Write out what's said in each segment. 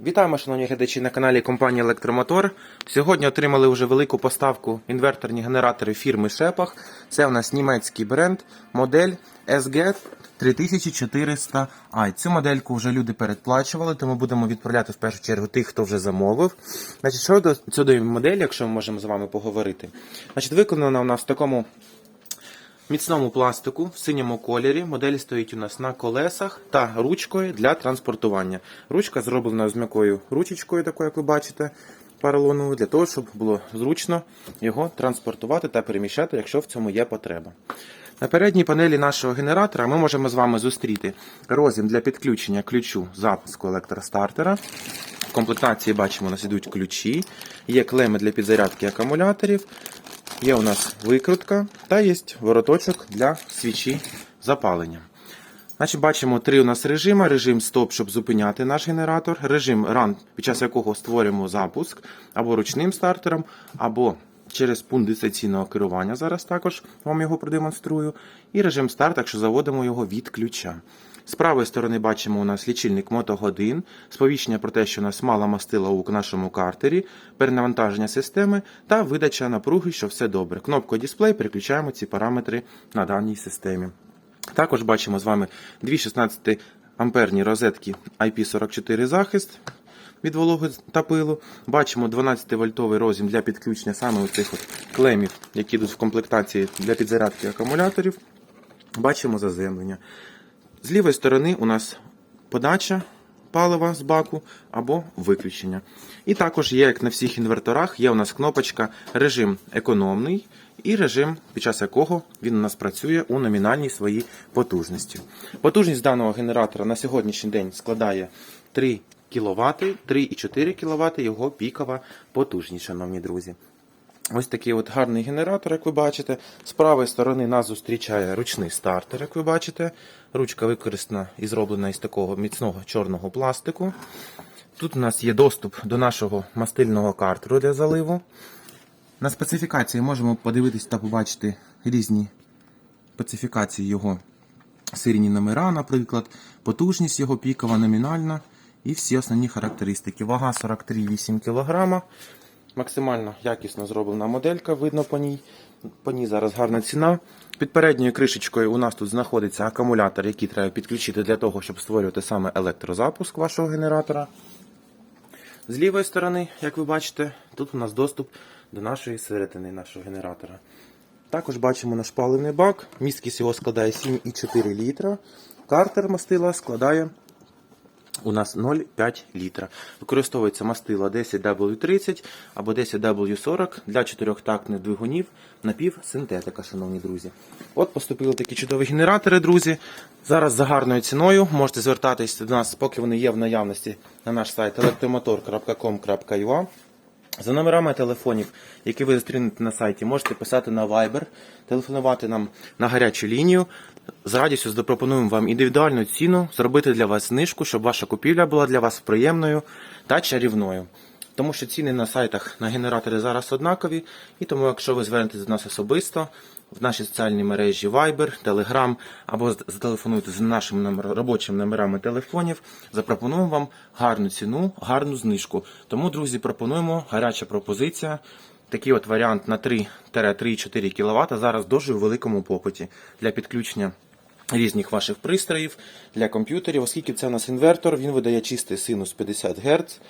Вітаємо, шановні глядачі на каналі компанії Електромотор. Сьогодні отримали вже велику поставку інверторні генератори фірми Шепах. Це у нас німецький бренд, модель SG 3400 i Цю модельку вже люди передплачували, тому будемо відправляти в першу чергу тих, хто вже замовив. Значить, що до цієї моделі, якщо ми можемо з вами поговорити, значить, виконана у нас в такому міцному пластику в синьому кольорі. Модель стоїть у нас на колесах та ручкою для транспортування. Ручка зроблена з м'якою ручечкою, такою, як ви бачите, поролоновою, для того, щоб було зручно його транспортувати та переміщати, якщо в цьому є потреба. На передній панелі нашого генератора ми можемо з вами зустріти розім для підключення ключу запуску електростартера. В комплектації бачимо, у нас ідуть ключі, є клеми для підзарядки акумуляторів, Є у нас викрутка та є вороточок для свічі запалення. Значить, бачимо три у нас режими. Режим стоп, щоб зупиняти наш генератор, режим run, під час якого створюємо запуск або ручним стартером, або через пункт дистанційного керування. Зараз також вам його продемонструю. І режим старт, якщо заводимо його від ключа. З правої сторони бачимо у нас лічильник мотогодин, сповіщення про те, що у нас мало мастила у нашому картері, перенавантаження системи та видача напруги, що все добре. Кнопкою дисплей переключаємо ці параметри на даній системі. Також бачимо з вами дві 16 амперні розетки IP44 захист від вологи та пилу. Бачимо 12-вольтовий розім для підключення саме у цих от клемів, які йдуть в комплектації для підзарядки акумуляторів. Бачимо заземлення. З лівої сторони у нас подача палива з баку або виключення. І також є, як на всіх інверторах, є у нас кнопочка режим економний і режим, під час якого він у нас працює у номінальній своїй потужності. Потужність даного генератора на сьогоднішній день складає 3 кВт, 3,4 кВт його пікова потужність, шановні друзі. Ось такий от гарний генератор, як ви бачите. З правої сторони нас зустрічає ручний стартер, як ви бачите. Ручка використана і зроблена із такого міцного чорного пластику. Тут у нас є доступ до нашого мастильного картеру для заливу. На специфікації можемо подивитись та побачити різні специфікації його серійні номера, наприклад, потужність його пікова, номінальна і всі основні характеристики. Вага 43,8 кг. Максимально якісно зроблена моделька, видно по ній. По ній зараз гарна ціна. Під передньою кришечкою у нас тут знаходиться акумулятор, який треба підключити для того, щоб створювати саме електрозапуск вашого генератора. З лівої сторони, як ви бачите, тут у нас доступ до нашої середини нашого генератора. Також бачимо наш паливний бак. Місткість його складає 7,4 літра. Картер мастила складає у нас 0,5 літра. Використовується мастила 10W30 або 10W40 для чотирьохтактних двигунів напівсинтетика, шановні друзі. От поступили такі чудові генератори, друзі. Зараз за гарною ціною можете звертатись до нас, поки вони є в наявності на наш сайт electromotor.com.ua. За номерами телефонів, які ви зустрінете на сайті, можете писати на Viber, телефонувати нам на гарячу лінію. З радістю запропонуємо вам індивідуальну ціну, зробити для вас знижку, щоб ваша купівля була для вас приємною та чарівною. Тому що ціни на сайтах на генератори зараз однакові, і тому, якщо ви звернетеся до нас особисто в нашій соціальній мережі Viber, Telegram або зателефонуйте з нашими номер, робочими номерами телефонів, запропонуємо вам гарну ціну, гарну знижку. Тому, друзі, пропонуємо гаряча пропозиція. Такий от варіант на 3-3,4 кВт зараз дуже великому попиті для підключення різних ваших пристроїв для комп'ютерів, оскільки це у нас інвертор, він видає чистий синус 50 Гц.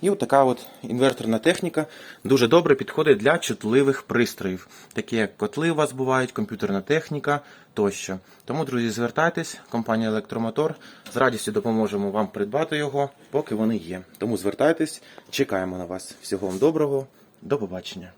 І от така от інверторна техніка дуже добре підходить для чутливих пристроїв, такі як котли у вас бувають, комп'ютерна техніка тощо. Тому, друзі, звертайтесь, компанія Електромотор. З радістю допоможемо вам придбати його, поки вони є. Тому звертайтесь, чекаємо на вас. Всього вам доброго, до побачення.